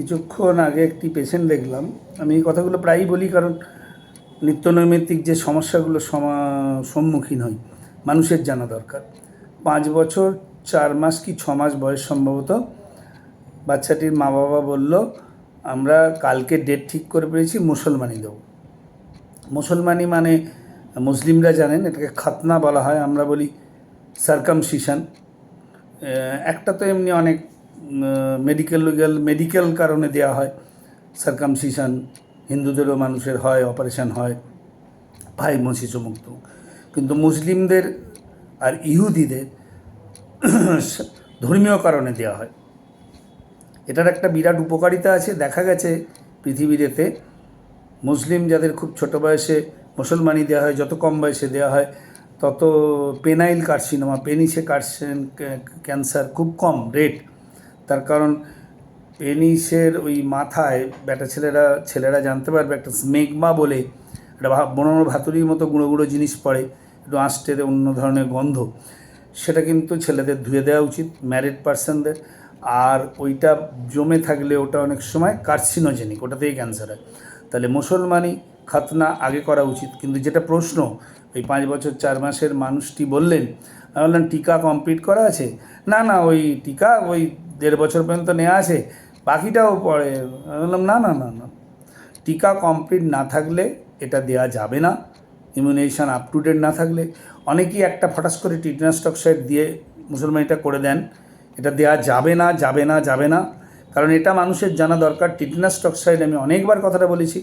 কিছুক্ষণ আগে একটি পেশেন্ট দেখলাম। আমি এই কথাগুলো প্রায়ই বলি কারণ নিত্যনৈমিত্তিক যে সমস্যাগুলো সমা- সম্মুখীন হই মানুষের জানা দরকার। পাঁচ বছর, চার মাস কি ছ মাস বয়স সম্ভবত? বাচ্চাটির মা বাবা বলল, আমরা কালকে ডেট ঠিক করে পেরেছি মুসলমানি দেবো। মুসলমানি মানে মুসলিমরা জানেন, এটাকে খাতনা বলা হয়, আমরা বলি সার্কামসিশন একটা তো এমনি অনেক মেডিকেল লিগাল মেডিকেল কারণে দেওয়া হয়। সার্কামসিশন হিন্দুদেরও মানুষের হয় অপারেশন হয়। ভাই মসিস মুক্ত কিন্তু মুসলিমদের আর ইহুদিদের ধর্মীয় কারণে দেওয়া হয়। এটার একটা বিরাট উপকারিতা আছে। দেখা গেছে পৃথিবীতে মুসলিম যাদের খুব ছোট বয়সে মুসলমানি দেওয়া হয়, যত কম বয়সে দেওয়া হয়, তত পেনাইল কার্সিনোমা পেনিসে কার্সিন ক্যান্সার খুব কম রেট তার কারণ পেনিসের ওই মাথায় বেটা ছেলেরা ছেলেরা জানতে পারবে একটা স্মেগমা বলে একটা বড় ভাতুরির মতো গুঁড়ো গুঁড়ো জিনিস পড়ে, একটু আঁশটে অন্য ধরনের গন্ধ। সেটা কিন্তু ছেলেদের ধুয়ে দেওয়া উচিত ম্যারিড পার্সনদের আর ওইটা জমে থাকলে ওটা অনেক সময় কার্সিনোজেনিক ওটাতেই ক্যান্সার হয়। তাহলে মুসলমানি খাতনা আগে করা উচিত। কিন্তু যেটা প্রশ্ন, ওই পাঁচ বছর, চার মাসের মানুষটি বললেন, আমি বললাম, টিকা কমপ্লিট করা আছে? না না, ওই টিকা, ওই দেড় বছর পর্যন্ত নেওয়া আছে, বাকিটাও পরে। বললাম, না না না না। টিকা কমপ্লিট না থাকলে এটা দেওয়া যাবে না। ইমিউনেশন আপ টু ডেট না থাকলে। অনেকেই একটা ফটাস করে টিটনাস টক্সাইড দিয়ে মুসলমান এটা করে দেন। এটা দেওয়া যাবে না যাবে না যাবে না। কারণ এটা মানুষের জানা দরকার। টিটনাস টক্সাইড আমি অনেকবার কথাটা বলেছি।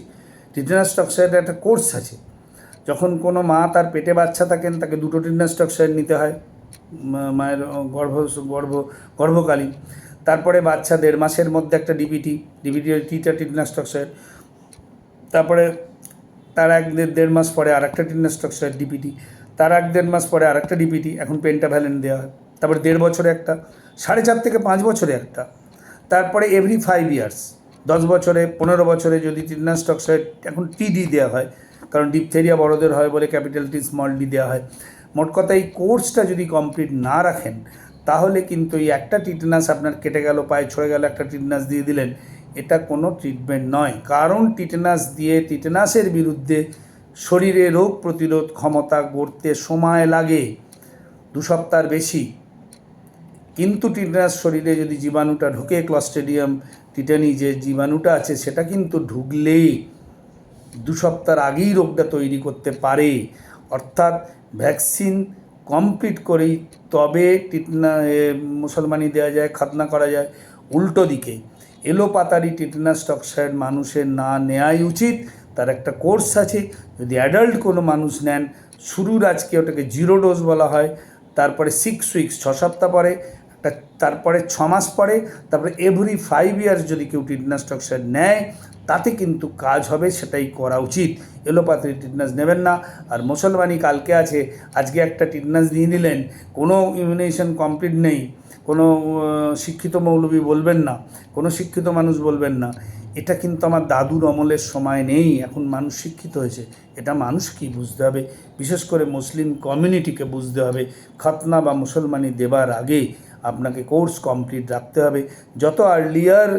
টিটনাস টক্সাইডের একটা কোর্স আছে। যখন কোনো মা তার পেটে বাচ্চা থাকেন, তাকে দুটো টিটনাস টক্সাইড নিতে হয়। মায়ের গর্ভ গর্ভ, গর্ভকালীন। তারপরে বাচ্চা দেড় মাসের মধ্যে একটা ডিবিটি ডিবিটি টিটা টিটনাস তারপরে তার এক দেড় মাস পরে আর একটা টিটনাস ডিপিটি তার এক দেড় মাস পরে আর একটা ডিপিটি এখন পেন্টাভ্যালেন্ট দেওয়া হয়। তারপরে দেড় বছরে একটা, সাড়ে চার থেকে পাঁচ বছরে একটা। তারপরে এভরি ফাইভ ইয়ার্স দশ বছরে, পনেরো বছরে যদি টিটনাস টক্সাইড এখন টিডি দেওয়া হয়, কারণ ডিপথেরিয়া বড়দের হয় বলে ক্যাপিটাল টি স্মল ডি দেওয়া হয়। মোট কথা এই কোর্সটা যদি কমপ্লিট না রাখেন, তাহলে কিন্তু এই একটা টিটনাস আপনার কেটে গেল, পায়ে ছড়ে গেল, একটা টিটনাস দিয়ে দিলেন। এটা কোনো ট্রিটমেন্ট নয়। কারণ টিটেনাস দিয়ে টিটেনাসের বিরুদ্ধে শরীরে রোগ প্রতিরোধ ক্ষমতা গড়তে সময় লাগে, দু সপ্তাহ বেশি। কিন্তু টিটেনাস শরীরে যদি জীবাণুটা ঢুকে ক্লস্টেডিয়াম টিটানি যে জীবাণুটা আছে, সেটা কিন্তু ঢুকলেই দু সপ্তাহ আগেই রোগটা তৈরি করতে পারে। অর্থাৎ ভ্যাকসিন কমপ্লিট করেই তবে টিটনা মুসলমানি দেওয়া যায়, খাতনা করা যায়, উল্টো দিকে। এলোপাতারি টিটনাস টক্সাইড মানুষের না নেওয়াই উচিত। তার একটা কোর্স আছে, যদি অ্যাডাল্ট কোনো মানুষ নেন, শুরুর আজকে ওটাকে জিরো ডোজ বলা হয়, তারপরে সিক্স উইকস ছ সপ্তাহ পরে, একটা, তারপরে ছ মাস পরে, তারপরে এভরি ফাইভ ইয়ার্স যদি কেউ টিটনাস টক্সাইড নেয় তাতে কিন্তু কাজ হবে, সেটাই করা উচিত। এলোপ্যাথি টিটনাস নেবেন না। আর মুসলমানি কালকে আছে, আজকে একটা টিটনাস দিয়ে নিলেন, কোনো ইমিউনেশন কমপ্লিট নেই, কোনো শিক্ষিত মৌলবী বলবেন না, কোনো শিক্ষিত মানুষ বলবেন না। এটা কিন্তু আমার দাদুর অমলের সময় নেই, এখন মানুষ শিক্ষিত হয়েছে। এটা মানুষ কি বুঝতে হবে। বিশেষ করে মুসলিম কমিউনিটিকে বুঝতে হবে। খতনা বা মুসলমানি দেবার আগে আপনাকে কোর্স কমপ্লিট রাখতে হবে। যত আর্লিয়ার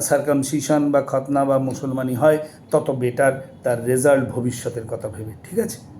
সার্কামসিশন বা খতনা বা মুসলমানি হয়, তত বেটার তার রেজাল্ট ভবিষ্যতের কথা ভেবে, ঠিক আছে?